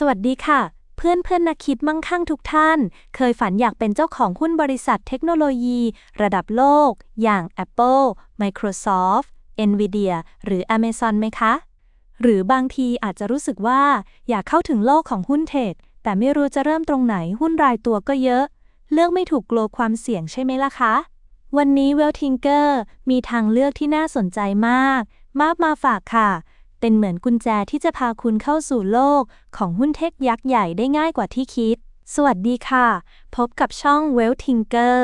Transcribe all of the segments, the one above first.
สวัสดีค่ะ เพื่อนเพื่อนนักคิดมั่งคั่งทุกท่าน เคยฝันอยากเป็นเจ้าของหุ้นบริษัทเทคโนโลยี ระดับโลก อย่าง Apple Microsoft Nvidia หรือ Amazon ไหมคะ หรือบางทีอาจจะรู้สึกว่าอยากเข้าถึงโลกของหุ้นเทคแต่ไม่รู้จะเริ่มตรงไหนหุ้นรายตัวก็เยอะ เลือกไม่ถูกกลัวความเสี่ยงใช่ไหมล่ะคะ วันนี้ w e l t i n g e r มีทางเลือกที่น่าสนใจมาก มากมาฝากค่ะ เป็นเหมือนกุญแจที่จะพาคุณเข้าสู่โลกของหุ้นเทคยักษ์ใหญ่ได้ง่ายกว่าที่คิด สวัสดีค่ะ พบกับช่อง w e l t i n g e r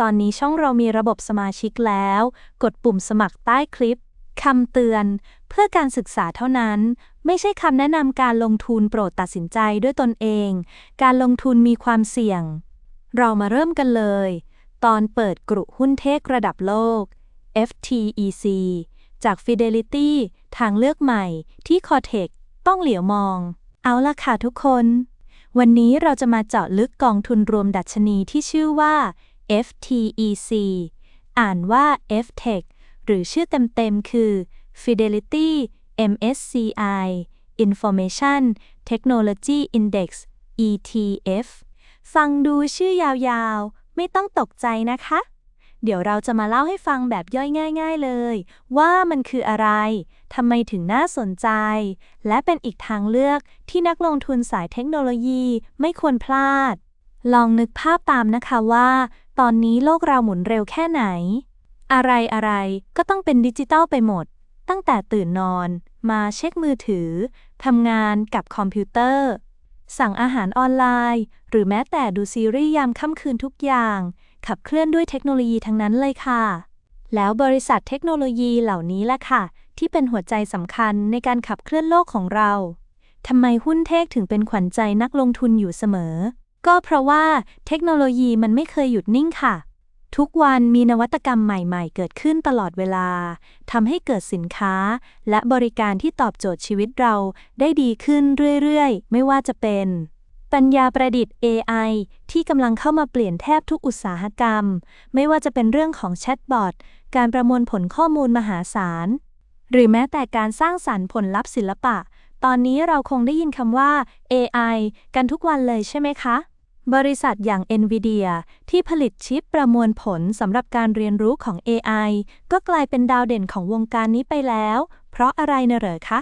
ตอนนี้ช่องเรามีระบบสมาชิกแล้ว กดปุ่มสมัครใต้คลิปคำเตือน เพื่อการศึกษาเท่านั้น ไม่ใช่คำแนะนำการลงทุนโปรดตัดสินใจด้วยตนเอง การลงทุนมีความเสี่ยง เรามาเริ่มกันเลย ตอนเปิดกรุหุ้นเทคระดับโลก FTEC จาก Fidelity ทางเลือกใหม่ที่ Cortec ต้องเหลียวมอง เอาล่ะค่ะทุกคน วันนี้เราจะมาเจาะลึกกองทุนรวมดัชนีที่ชื่อว่า FTEC อ่านว่า FTech หรือชื่อเต็มๆคือ Fidelity MSCI Information Technology Index ETF ฟังดูชื่อยาวๆ ไม่ต้องตกใจนะคะ เดี๋ยวเราจะมาเล่าให้ฟังแบบย่อยง่าย ๆเลย ว่ามันคืออะไรทำไมถึงน่าสนใจ และเป็นอีกทางเลือกที่นักลงทุนสายเทคโนโลยีไม่ควรพลาด ลองนึกภาพตามนะคะว่า ตอนนี้โลกเราหมุนเร็วแค่ไหน อะไรอะไรก็ต้องเป็นดิจิตอลไปหมด ตั้งแต่ตื่นนอน มาเช็คมือถือทำงานกับคอมพิวเตอร์ สั่งอาหารออนไลน์ หรือแม้แต่ดูซีรีส์ยามค่ำคืนทุกอย่าง ขับเคลื่อนด้วยเทคโนโลยีทั้งนั้นเลยค่ะ แล้วบริษัทเทคโนโลยีเหล่านี้แหละค่ะ ที่เป็นหัวใจสำคัญในการขับเคลื่อนโลกของเราทำไมหุ้นเทคถึงเป็นขวัญใจนักลงทุนอยู่เสมอ ก็เพราะว่าเทคโนโลยีมันไม่เคยหยุดนิ่งค่ะ ทุกวันมีนวัตกรรมใหม่ๆ เกิดขึ้นตลอดเวลาทำให้เกิดสินค้า และบริการที่ตอบโจทย์ชีวิตเราได้ดีขึ้นเรื่อยๆ ไม่ว่าจะเป็น ปัญญาประดิษฐ์ AI ที่กำลังเข้ามาเปลี่ยนแทบทุกอุตสาหกรรม ไม่ว่าจะเป็นเรื่องของแชทบอท การประมวลผลข้อมูลมหาศาล หรือแม้แต่การสร้างสรรค์ผลลัพธ์ศิลปะ ตอนนี้เราคงได้ยินคำว่า AI กันทุกวันเลยใช่ไหมคะ บริษัทอย่าง NVIDIA ที่ผลิตชิปประมวลผลสำหรับการเรียนรู้ของ AI ก็กลายเป็นดาวเด่นของวงการนี้ไปแล้ว เพราะอะไรนะเหรอคะ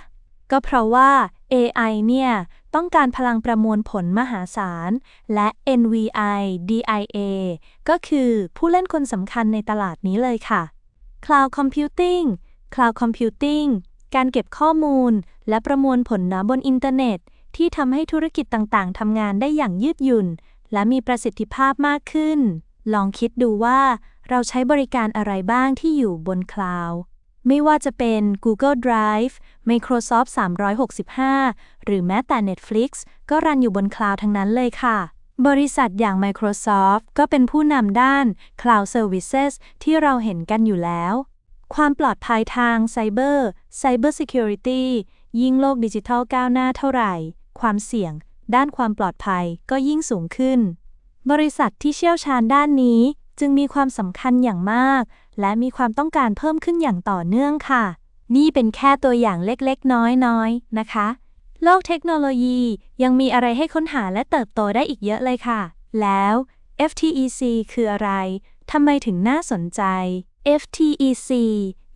ก็เพราะว่า AI เนี่ย ต้องการพลังประมวลผลมหาศาล และ NVIDIA ก็คือผู้เล่นคนสำคัญในตลาดนี้เลยค่ะ Cloud Computing Cloud Computing การเก็บข้อมูล และประมวลผลนะบนอินเทอร์เน็ต ที่ทำให้ธุรกิจต่างๆทำงานได้อย่างยืดหยุ่น และมีประสิทธิภาพมากขึ้น ลองคิดดูว่าเราใช้บริการอะไรบ้างที่อยู่บนคลาวด์ ไม่ว่าจะเป็น Google Drive Microsoft 365 หรือแม้แต่ Netflix ก็รันอยู่บนคลาวด์ทั้งนั้นเลยค่ะ บริษัทอย่าง Microsoft ก็เป็นผู้นำด้าน Cloud Services ที่เราเห็นกันอยู่แล้ว ความปลอดภัยทางไซเบอร์ Cyber Security ยิ่งโลกดิจิทัลก้าวหน้าเท่าไหร่ ความเสี่ยง ด้านความปลอดภัยก็ยิ่งสูงขึ้น บริษัทที่เชี่ยวชาญด้านนี้ จึงมีความสำคัญอย่างมาก และมีความต้องการเพิ่มขึ้นอย่างต่อเนื่องค่ะ นี่เป็นแค่ตัวอย่างเล็กๆ น้อยๆ นะคะ โลกเทคโนโลยียังมีอะไรให้ค้นหาและเติบโตได้อีกเยอะเลยค่ะ แล้ว FTEC คืออะไร ทำไมถึงน่าสนใจ FTEC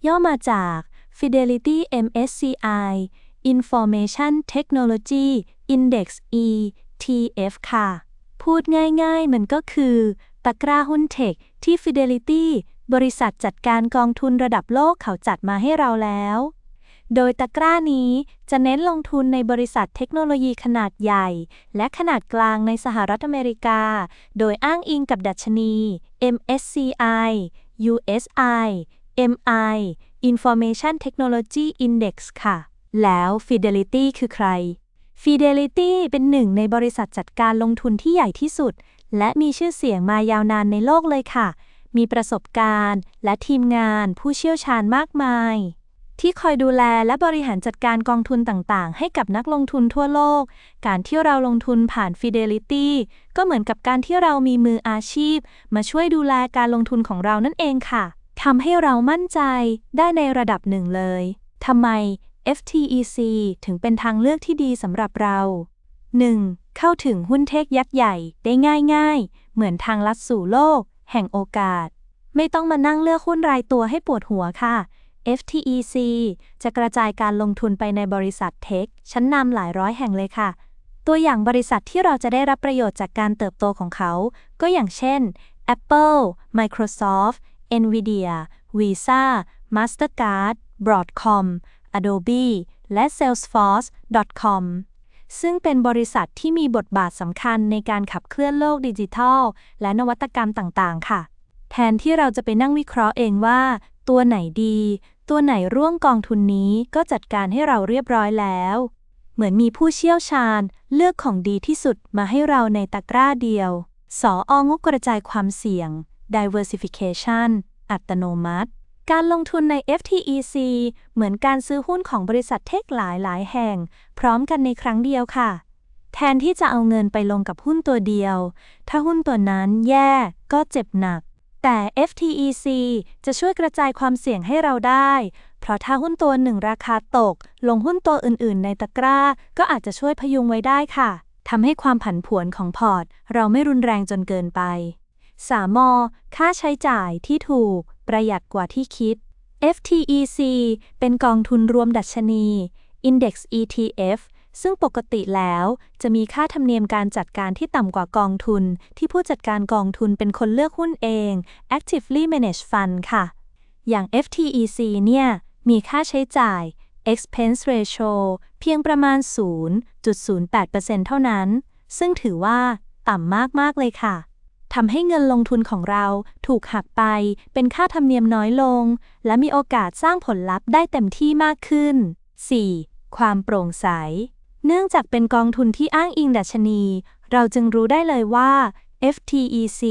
ย่อมาจาก Fidelity MSCI Information Technology Index ETF ค่ะ พูดง่ายๆ มันก็คือ ตะกร้าหุ้นเทคที่ Fidelity บริษัทจัดการกองทุนระดับโลกเขาจัดมาให้เราแล้ว โดยตะกร้านี้จะเน้นลงทุนในบริษัทเทคโนโลยีขนาดใหญ่ และขนาดกลางในสหรัฐอเมริกา โดยอ้างอิงกับดัชนี MSCI USI MI Information Technology Index ค่ะ แล้ว Fidelity คือใคร Fidelity เป็นหนึ่งในบริษัทจัดการลงทุนที่ใหญ่ที่สุด และมีชื่อเสียงมายาวนานในโลกเลยค่ะ มีประสบการณ์ และทีมงานผู้เชี่ยวชาญมากมาย ที่คอยดูแลและบริหารจัดการกองทุนต่างๆ ให้กับนักลงทุนทั่วโลก การที่เราลงทุนผ่าน Fidelity ก็เหมือนกับการที่เรามีมืออาชีพ มาช่วยดูแลการลงทุนของเรานั่นเองค่ะทำให้เรามั่นใจได้ในระดับหนึ่งเลยทำไม FTEC ถึงเป็นทางเลือกที่ดีสำหรับเรา 1. เข้าถึงหุ้นเทคยักษ์ใหญ่ได้ง่ายๆ เหมือนทางลัดสู่โลก แห่งโอกาส ไม่ต้องมานั่งเลือกหุ้นรายตัวให้ปวดหัวค่ะ FTEC จะกระจายการลงทุนไปในบริษัทเทค ชั้นนำหลายร้อยแห่งเลยค่ะ ตัวอย่างบริษัทที่เราจะได้รับประโยชน์จากการเติบโตของเขา ก็อย่างเช่น Apple Microsoft Nvidia Visa Mastercard Broadcom Adobe และ Salesforce.com ซึ่งเป็นบริษัทที่มีบทบาทสำคัญในการขับเคลื่อนโลกดิจิทัล และนวัตกรรมต่าง ๆ ค่ะ แทนที่เราจะไปนั่งวิเคราะห์เองว่า ตัวไหนดี ตัวไหนร่วงกองทุนนี้ก็จัดการให้เราเรียบร้อยแล้ว เหมือนมีผู้เชี่ยวชาญ เลือกของดีที่สุดมาให้เราในตะกร้าเดียว สอองกระจายความเสี่ยง diversification อัตโนมัติ การลงทุนใน FTEC เหมือนการซื้อหุ้นของบริษัทเทคหลายหลายแห่ง พร้อมกันในครั้งเดียวค่ะ แทนที่จะเอาเงินไปลงกับหุ้นตัวเดียว ถ้าหุ้นตัวนั้นแย่ก็เจ็บหนัก แต่ FTEC จะช่วยกระจายความเสี่ยงให้เราได้ เพราะถ้าหุ้นตัวหนึ่งราคาตก ลงหุ้นตัวอื่นๆ ในตะกร้า ก็อาจจะช่วยพยุงไว้ได้ค่ะทำให้ความผันผวนของพอร์ต เราไม่รุนแรงจนเกินไป 3. มอค่าใช้จ่ายที่ถูก ประหยัดกว่าที่คิด FTEC เป็นกองทุนรวมดัชนี Index ETF ซึ่งปกติแล้วจะมีค่าธรรมเนียมการจัดการที่ต่ำกว่ากองทุน ที่ผู้จัดการกองทุนเป็นคนเลือกหุ้นเอง Actively Managed Fund ค่ะ อย่าง FTEC เนี่ย มีค่าใช้จ่าย expense ratio เพียงประมาณ 0.08%เท่านั้น ซึ่งถือว่าต่ำมาก ๆ เลยค่ะ ทำให้เงินลงทุนของเราถูกหักไป เป็นค่าธรรมเนียมน้อยลง และมีโอกาสสร้างผลลัพธ์ได้เต็มที่มากขึ้น 4. ความโปร่งใส เนื่องจากเป็นกองทุนที่อ้างอิงดัชนี เราจึงรู้ได้เลยว่า FTEC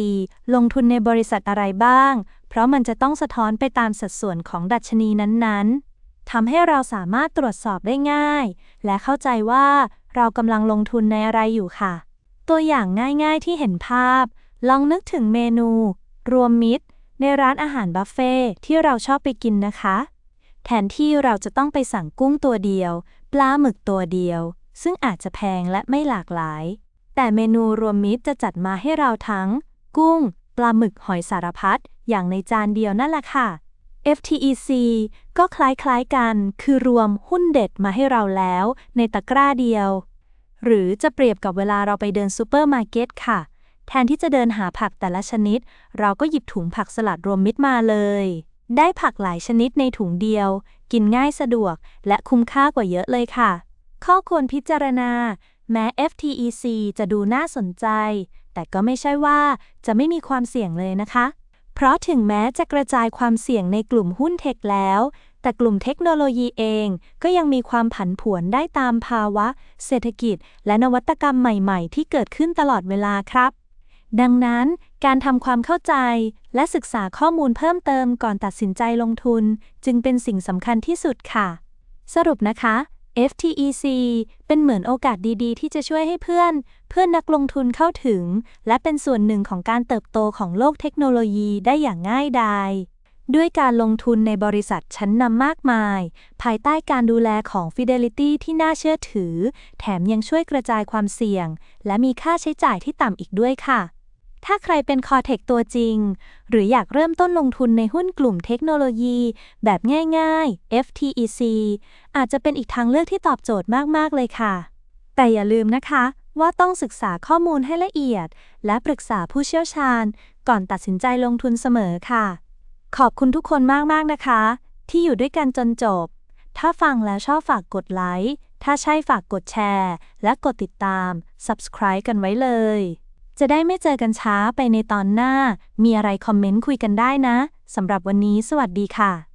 ลงทุนในบริษัทอะไรบ้าง เพราะมันจะต้องสะท้อนไปตามสัดส่วนของดัชนีนั้นๆ ทำให้เราสามารถตรวจสอบได้ง่าย และเข้าใจว่าเรากำลังลงทุนในอะไรอยู่ค่ะ ตัวอย่างง่ายๆที่เห็นภาพ ลองนึกถึงเมนู รวมมิตร ในร้านอาหารบุฟเฟ่ที่เราชอบไปกินนะคะ แทนที่เราจะต้องไปสั่งกุ้งตัวเดียว ปลาหมึกตัวเดียว ซึ่งอาจจะแพงและไม่หลากหลาย แต่เมนูรวมมิตรจะจัดมาให้เราทั้ง กุ้ง ปลาหมึกหอยสารพัดอย่างในจานเดียวนั่นแหละค่ะ FTEC ก็คล้ายๆกัน คือรวมหุ้นเด็ดมาให้เราแล้ว ในตะกร้าเดียว หรือจะเปรียบกับเวลาเราไปเดินซูเปอร์มาร์เก็ตค่ะ แทนที่จะเดินหาผักแต่ละชนิด เราก็หยิบถุงผักสลัดรวมมิตรมาเลย ได้ผักหลายชนิดในถุงเดียว กินง่ายสะดวก และคุ้มค่ากว่าเยอะเลยค่ะ ข้อควรพิจารณา แม้ FTEC จะดูน่าสนใจ แต่ก็ไม่ใช่ว่าจะไม่มีความเสี่ยงเลยนะคะ เพราะถึงแม้จะกระจายความเสี่ยงในกลุ่มหุ้นเทคแล้ว แต่กลุ่มเทคโนโลยีเองก็ยังมีความผันผวนได้ตามภาวะ เศรษฐกิจ และนวัตกรรมใหม่ ๆ ที่เกิดขึ้นตลอดเวลาครับ ดังนั้นการทำความเข้าใจและศึกษาข้อมูลเพิ่มเติมก่อนตัดสินใจลงทุน จึงเป็นสิ่งสำคัญที่สุดค่ะ สรุปนะคะ FTEC เป็นเหมือนโอกาสดีๆ ที่จะช่วยให้เพื่อน เพื่อนนักลงทุนเข้าถึง และเป็นส่วนหนึ่งของการเติบโตของโลกเทคโนโลยีได้อย่างง่ายดายด้วยการลงทุนในบริษัทชั้นนำมากมาย ภายใต้การดูแลของ Fidelity ที่น่าเชื่อถือ แถมยังช่วยกระจายความเสี่ยง และมีค่าใช้จ่ายที่ต่ำอีกด้วยค่ะ ถ้าใครเป็นคอเทคตัวจริง หรืออยากเริ่มต้นลงทุนในหุ้นกลุ่มเทคโนโลยี แบบง่ายๆ FTEC อาจจะเป็นอีกทางเลือกที่ตอบโจทย์มากๆเลยค่ะ แต่อย่าลืมนะคะ ว่าต้องศึกษาข้อมูลให้ละเอียด และปรึกษาผู้เชี่ยวชาญ ก่อนตัดสินใจลงทุนเสมอค่ะ ขอบคุณทุกคนมากๆนะคะ ที่อยู่ด้วยกันจนจบ ถ้าฟังแล้วชอบฝากกดไลค์ถ้าใช่ฝากกดแชร์ และกดติดตาม subscribe กันไว้เลย จะได้ไม่เจอกันช้าไปในตอนหน้า มีอะไรคอมเมนต์คุยกันได้นะ สำหรับวันนี้สวัสดีค่ะ